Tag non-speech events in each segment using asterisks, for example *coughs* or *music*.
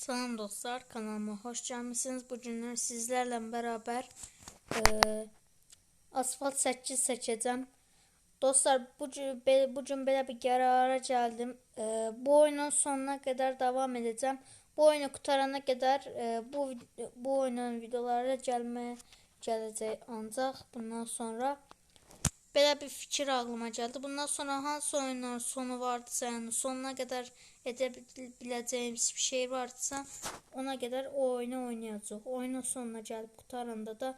Salam dostlar, kanalıma hoş gelmişsiniz. Bugün sizlerle beraber e, Asfalt 8 seçeceğim. Dostlar bugün, be- bugün böyle bir karara geldim. E, bu oyunun sonuna kadar devam edeceğim. Bu oyunu kurtarana kadar e, bu bu oyunun videoları gelmeye gelecek ancak bundan sonra Belə bir fikir ağlıma gəldi. Bundan sonra hansı oyunların sonu vardısa, yəni sonuna bil- biləcəyimiz bir şey vardısa, ona qədər o oyunu oynayacağıq. Oyunun sonuna gəlib qutaranda da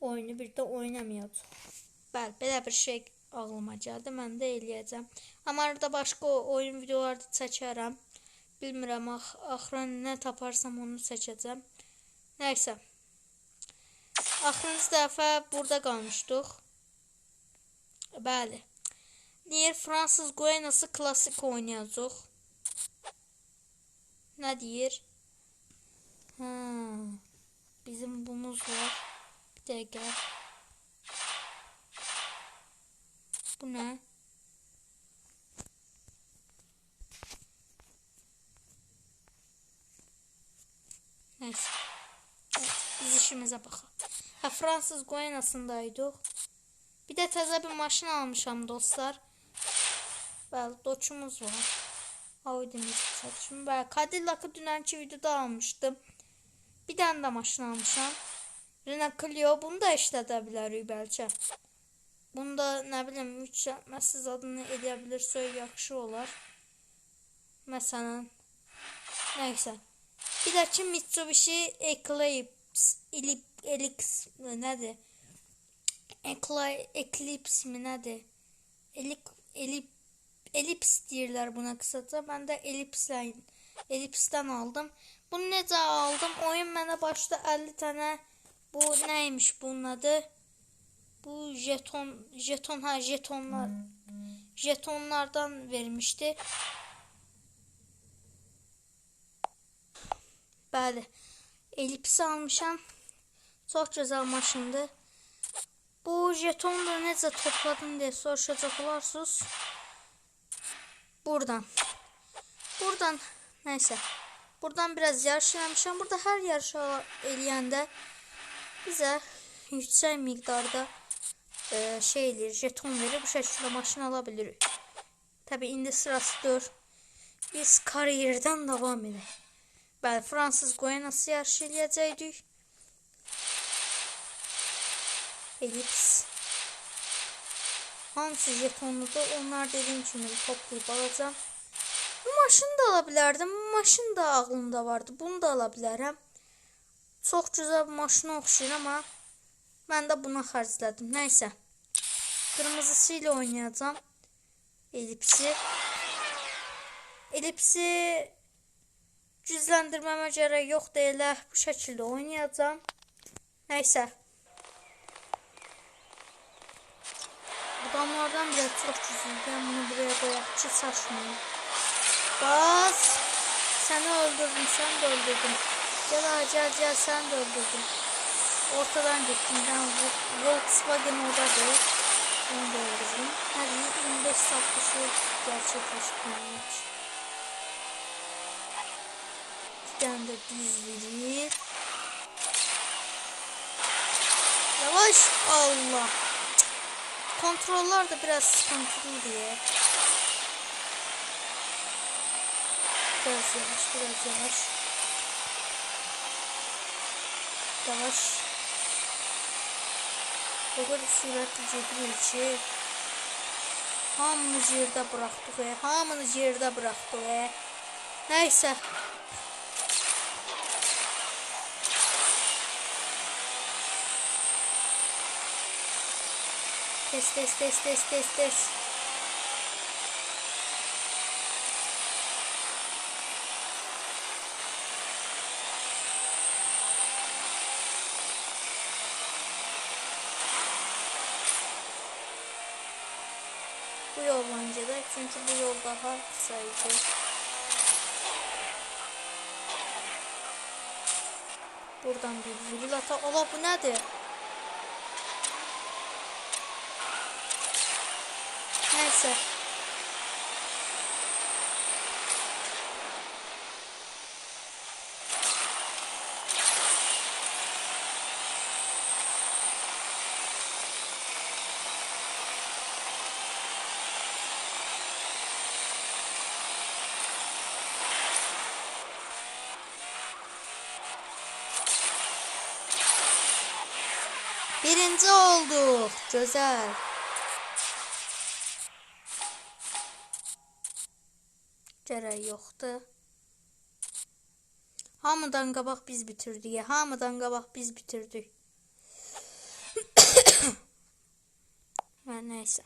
oyunu bir də oynamayacağıq. Bəli, belə bir şey ağlıma gəldi. Mən də eləyəcəm. Amma arada başqa oyun videoları da çəkərəm. Bilmirəm, ax axıra nə taparsam onu çəkəcəm. Nəysə. Axırıncı dəfə burada qalmışdıq. Bəli. Deyir Fransız Guyanası klasik oynayacaq. Nə deyir? Ha. Bizim bumuz var. Bir dəqiqə. Bu nə? Evet, biz işimize bakalım. Ha Fransız Guyanası'ndaydık. Bir de təzə bir maşın almışam dostlar. Bəli, doçumuz var. Audi'miz saçım. Bəli, Cadillac'ı dünənki videoda almışdım. Bir dənə də maşın almışam. Renault Clio, bunu da işlədə bilərik bəlkə. Bunu da nə bilim, yükseltməsiz adını edə bilirsə yaxşı olar. Məsələn, nəysə. Bir də ki Mitsubishi Eclipse, Elip, Elix nədir? Ecli- Eclipse mi nədir? Elip, elip, Elips deyirlər buna kısaca. Ben de Elips'le Elips'ten aldım. Bunu necə aldım? Oyun mənə başda 50 tane bu neymiş bunun adı? Bu jeton, jeton ha jetonlar. Jetonlardan vermişti. Bəli. Elipsi almışam. Çox gözəl maşındır. Bu jetonu da necə topladın deyə soruşacaq olarsınız. Buradan. Buradan neyse. Buradan biraz yarış eləmişəm. Burada hər yarış eləyəndə bizə yüksək miqdarda e, şey eləyir, jeton verir. Bu şəkildə maşın ala bilirik. Tabi indi sırasıdır. Biz kariyerdən davam edək. Bəli, Fransız Guyanası yarışı eləyəcəkdik. Elips. Hansı jetonludur? Onlar dediğim kimi toplayıp alacağım. Bu maşını da alabilirdim. Bu maşın da aklımda vardı. Bunu da alabilirim. Çok güzel bir maşına oxşayır ama ben de buna xərclədim. Nəysə. Qırmızısı ilə. Elipsi. Elipsi gücləndirməmə gərək yoxdur elə bu şəkildə oynayacağım. Nəysə. Adamlardan bile çok güzel. Ben bunu buraya koyayım. Hiç saçmayayım. Bas. Seni öldürdüm. Sen de öldürdün. Gel gel gel sen de öldürdün. Ortadan gittim. Ben Vol- Volkswagen değil. Onu da öldürdüm. Hadi 25 satlışı gerçekleştirmiş. Bir de düz verir. Yavaş. Allah. Kontroller de biraz sıkıntılı diye. Biraz yavaş, biraz yavaş. Yavaş. O kadar süratli gedir ki. Hamımız yerdə bıraxdıq, e. hamınız yerdə bıraxdıq. E. Nəysə. Test, test, test, test, test, test. Bu yol de çünkü bu yol daha kısaydı. Buradan bir virgül ata. Ola bu nedir? Neyse. Birinci olduk. Güzel. Gərək yoxdur. Hamıdan qabaq biz bitirdik. Hamıdan qabaq biz bitirdik. *coughs* Və neysə.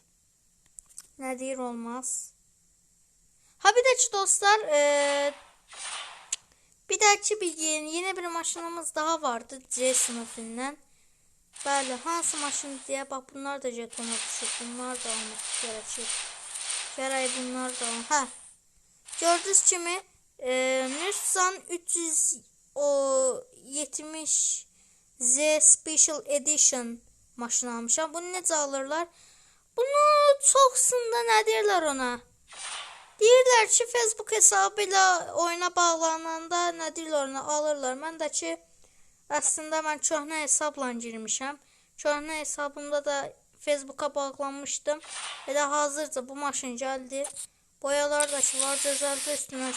Nə deyir olmaz. Ha bir de ki dostlar eee bir dahaki bir yeni, yeni bir maşınımız daha vardı C sınıfından. Bəli, hansı maşın diye bak bunlar da jetona düşür. Bunlar da olmaq gerekir. Gərək bunlar da. Hə. Gördüyünüz kimi e, Nissan 370 Z Special Edition maşını almışam. Bunu necə alırlar? Bunu çoxsunda nə deyirlər ona? Deyirlər ki, Facebook hesabıyla oyuna bağlananda nə deyirlər ona alırlar. Mən də ki, əslində mən köhnə hesabla girmişəm. Köhnə hesabımda da Facebooka bağlanmışdım. Elə hazırca bu maşın gəldi. Boyalar da ki var gözəldir. Üstünə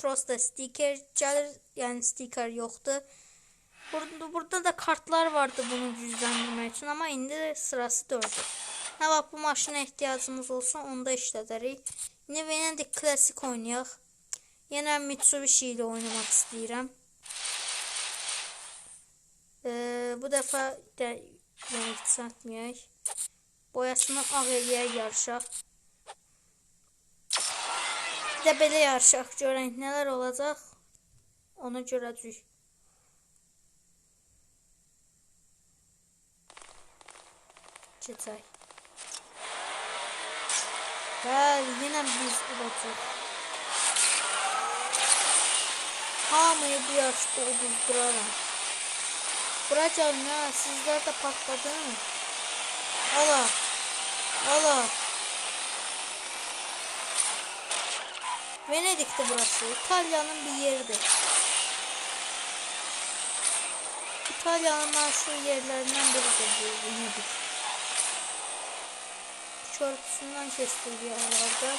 prosta stiker gəlir. Yəni stiker yoxdur. Burada, burada da kartlar vardı bunu gücləndirmək üçün, amma indi sırası dördür. Nə vaxt bu maşına ehtiyacımız olsun, onda işlədərik. İndi Venedik klasik oynayaq. Yenə Mitsubishi ilə oynamaq istəyirəm. Ee, bu dəfə də yəni yükseltməyək. Boyasını ağ yarışaq. Də belə yarışaq, görək nələr olacaq. Onu görəcəyik. Keçək. Bəli, yenə biz olacaq. Hamıyı bu yaşda uduzdıraram. Vuracağım ya, sizler de patladın. Ala, ala. Venedik'ti burası. İtalya'nın bir yeridir. İtalya'nın meşhur yerlerinden biridir bu Venedik. Çorkusundan kestirdi oralarda.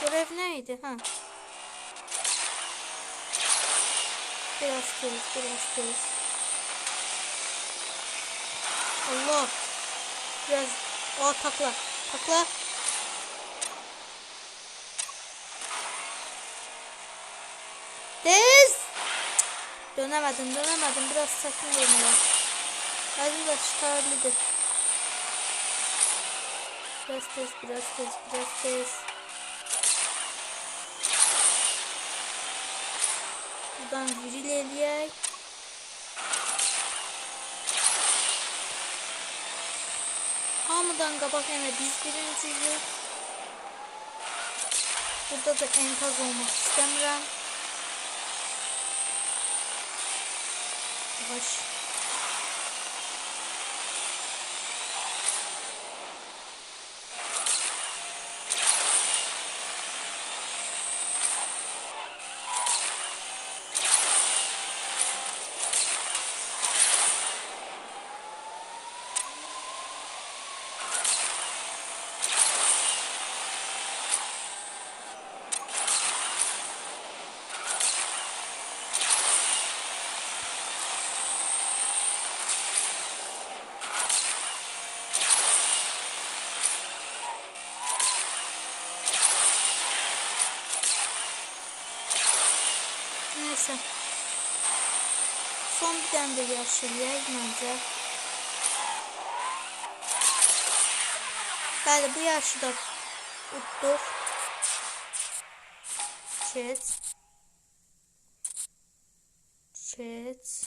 Görev neydi? Ha. Biraz tez, biraz tez. Allah. Biraz. Aa takla. Takla. Tez. Dönemedim, dönemedim. Biraz sakin dönüyor. Hadi da çıkarlıdır. Biraz tez, biraz tez, biraz tez. Buradan viril eləyək. Hamıdan qabaq yenə biz birinciyiz. Burada da enkaz olmaq istəmirəm. Yavaş. Neyse. Son bir tane de yaşayacağız bence. Bəli, bu yaşı da utduq. Keç. Keç.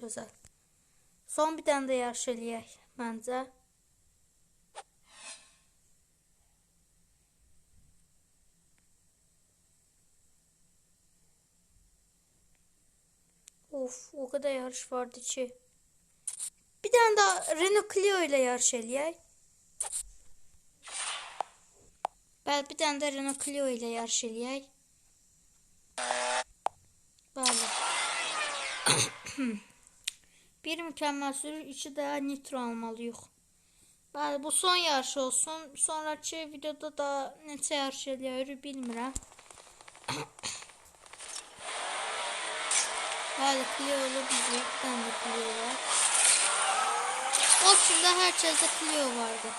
Gözəl. Son bir tane de yaşayacağıq məncə. Of o kadar yarış vardı ki. Bir tane daha Renault Clio ile yarış eləyək. Bəli, bir tane de Renault Clio ile yarış eləyək. Bəli. *coughs* bir mükemmel sürü, iki daha nitro almalıyıq. Bəli, bu son yarış olsun. Sonraki videoda da neçə yarış eləyək bilmirəm. Bəli, Cleo'lu bizi. Tane de Cleo var. Olsun da herkeste Cleo vardı.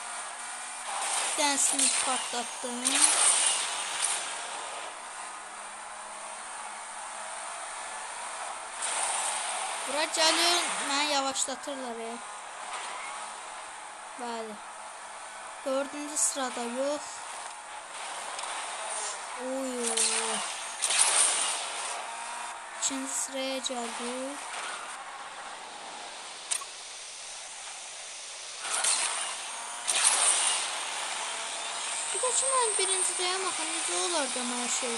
Tanesini patlattım. Bura gəlir, məni yavaşlatırlar. E. Bəli. Dördüncü sırada yox. Oy. oy. İkinci sıraya geldik. Bir de şimdi birinci necə olar da mən şey.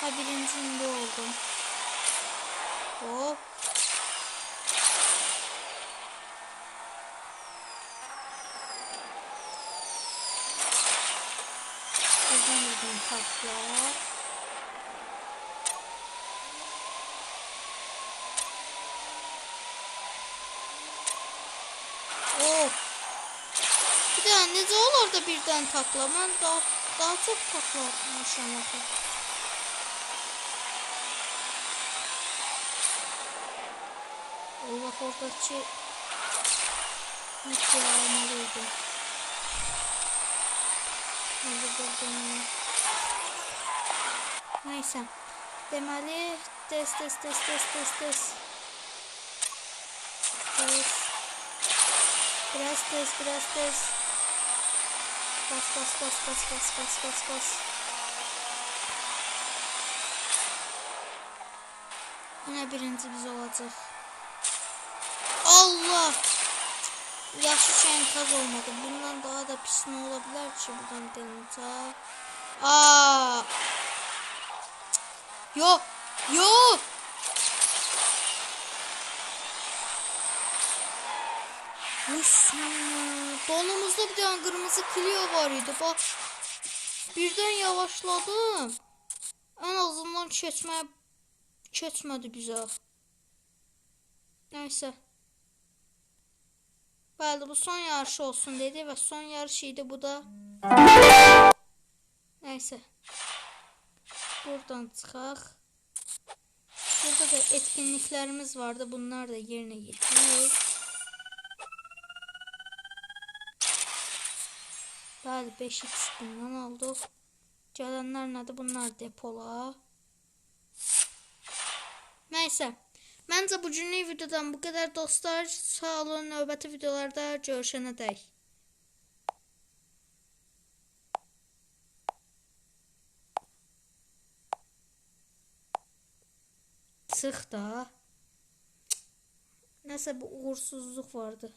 Ha birincinde oldum. Hop. Buradan buradan takla. Oh. Bir de necə olur da birdən takla? Mən daha, daha çox takla atmışam axı. Allah oradakı Neyse almalıydım. Hadi buradan. Neyse. Deməli, test, test, test, test, test, test. Test. Biraz tez, biraz tez. Bas, bas, bas, bas, bas, bas, bas, bas. Yine birinci biz olacak. Allah! Yaxşı şeyin kaz olmadı. Bundan daha da pis ne olabilir ki buradan denince. Aa! Yo! Yo! Bismillah. Donumuzda bir tane kırmızı Clio var idi. Bak. Birden yavaşladım. En azından keçmeye keçmedi bize. Neyse. Bəli, bu son yarışı olsun dedi və son yarış idi bu da. Neyse. Buradan çıxaq. Burada da etkinliklərimiz vardı. Bunlar da yerinə yetirir. Bəli, 5x bundan aldıq. Gələnlər nədir? Bunlar depola. Neyse. Məncə bugünlük videodan bu qədər dostlar. Sağ olun. Növbəti videolarda görüşənə dək. Sıx da. Nəsə bu uğursuzluq vardı.